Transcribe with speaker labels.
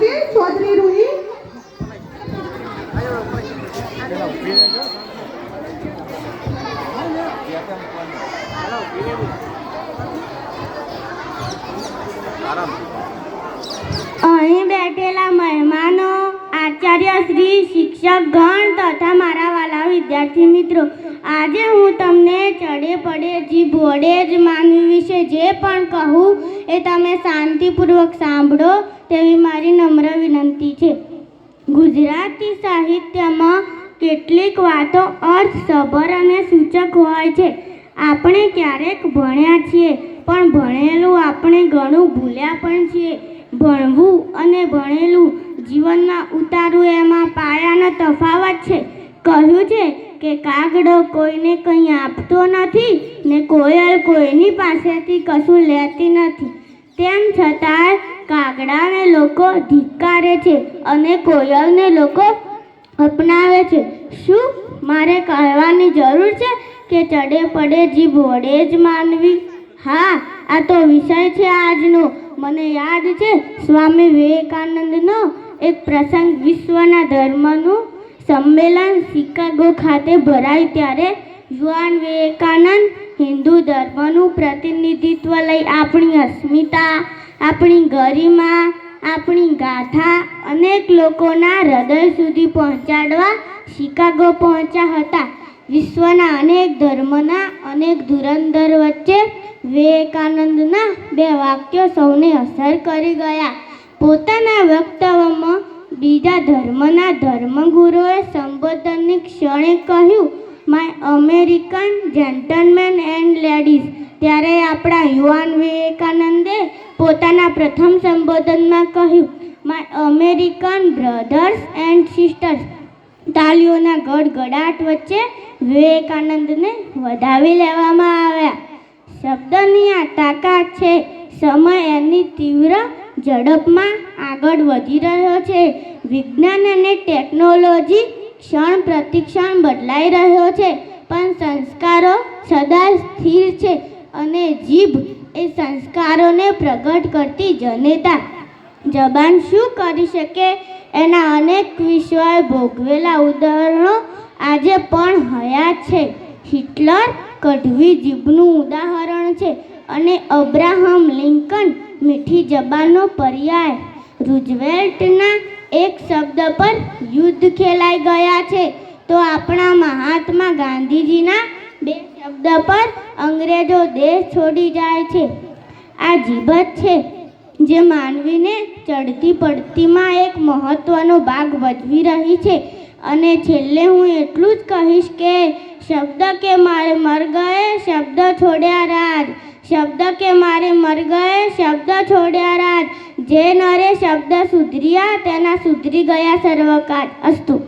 Speaker 1: છે, ચૌધરી રૂહી? અહીં બેઠેલા મહેમાનો, આચાર્ય શ્રી શિક્ષક ગણ તથા મારા વાલા વિદ્યાર્થી મિત્રો વડે જ માનવી વિશે જે પણ કહું એ તમે શાંતિપૂર્વક સાંભળો તેવી મારી નમ્ર વિનંતી છે. ગુજરાતી સાહિત્યમાં કેટલીક વાતો અર્થસભર અને સૂચક હોય છે. આપણે ક્યારેક ભણ્યા છીએ, પણ ભણેલું આપણે ઘણું ભૂલ્યા પણ છીએ. ભણવું અને ભણેલું જીવનમાં ઉતારવું એમાં પાયાનો તફાવત છે. કહ્યું છે કે કાગડો કોઈને કંઈ આપતો નથી ને કોયલ કોઈની પાસેથી કશું લેતી નથી. તેમ છતાંય કાગડાને લોકો ધિક્કારે છે અને કોયલને લોકો અપનાવે છે. શું મારે કહેવાની જરૂર છે કે ચડે પડે જીભ વડે જ માનવી? હા, આ તો વિષય છે આજનો. મને યાદ છે સ્વામી વિવેકાનંદનો એક પ્રસંગ વિશ્વના ધર્મનું સંમેલન શિકાગો ખાતે ભરાય ત્યારે યુવાન વિવેકાનંદ હિન્દુ ધર્મનું પ્રતિનિધિત્વ લઈ આપણી અસ્મિતા, આપણી ગરિમા, આપણી ગાથા અનેક લોકોના હૃદય સુધી પહોંચાડવા શિકાગો પહોંચ્યા હતા. વિશ્વના અનેક ધર્મના અનેક ધુરંધર વચ્ચે વિવેકાનંદના બે વાક્યો સૌને અસર કરી ગયા. પોતાના વક્તવ્યમાં બીજા ધર્મના ધર્મગુરુએ સંબોધનની ક્ષણે કહ્યું my American gentlemen and ladies ત્યારે આપણા યુવાન વિવેકાનંદે પોતાના પ્રથમ સંબોધનમાં કહ્યું my American brothers and sisters તાલીઓના ગડગડાટ વચ્ચે વિવેકાનંદને વધાવી લેવામાં આવ્યા. શબ્દની આ તાકાત છે, સમય એની તીવ્ર ઝડપમાં આગળ વધી રહ્યો છે. વિજ્ઞાન અને ટેકનોલોજી ક્ષણ પ્રતિક્ષણ બદલાઈ રહ્યો છે, પણ સંસ્કારો સદા સ્થિર છે અને જીભ એ સંસ્કારોને પ્રગટ કરતી જનેતા. જબાન શું કરી શકે? એના અનેક વિશ્વએ ભોગવેલા ઉદાહરણો આજે પણ હયાત છે. હિટલર કઢવી જીભનું ઉદાહરણ છે. અને અબ્રાહમ લિંકન મીઠી જબાનનો પર્યાય. રૂઝવેલ્ટના એક શબ્દ પર યુદ્ધ ખેલાઈ ગયા છે. તો આપણા મહાત્મા ગાંધીજીના બે શબ્દ પર અંગ્રેજો દેશ છોડી જાય છે. આ જીભત છે, જે માનવીને ચડતી પડતીમાં એક મહત્વનો ભાગ ભજવી રહી છે. અને છેલ્લે હું એટલું જ કહીશ કે શબ્દ કે મારે મર ગયે શબ્દ છોડ્યા રાજ. શબ્દ કે મારે મર ગયે શબ્દ છોડ્યા રાજ જે નરે શબ્દ સુધર્યા તેના સુધરી ગયા સર્વકાળ અસ્તુ.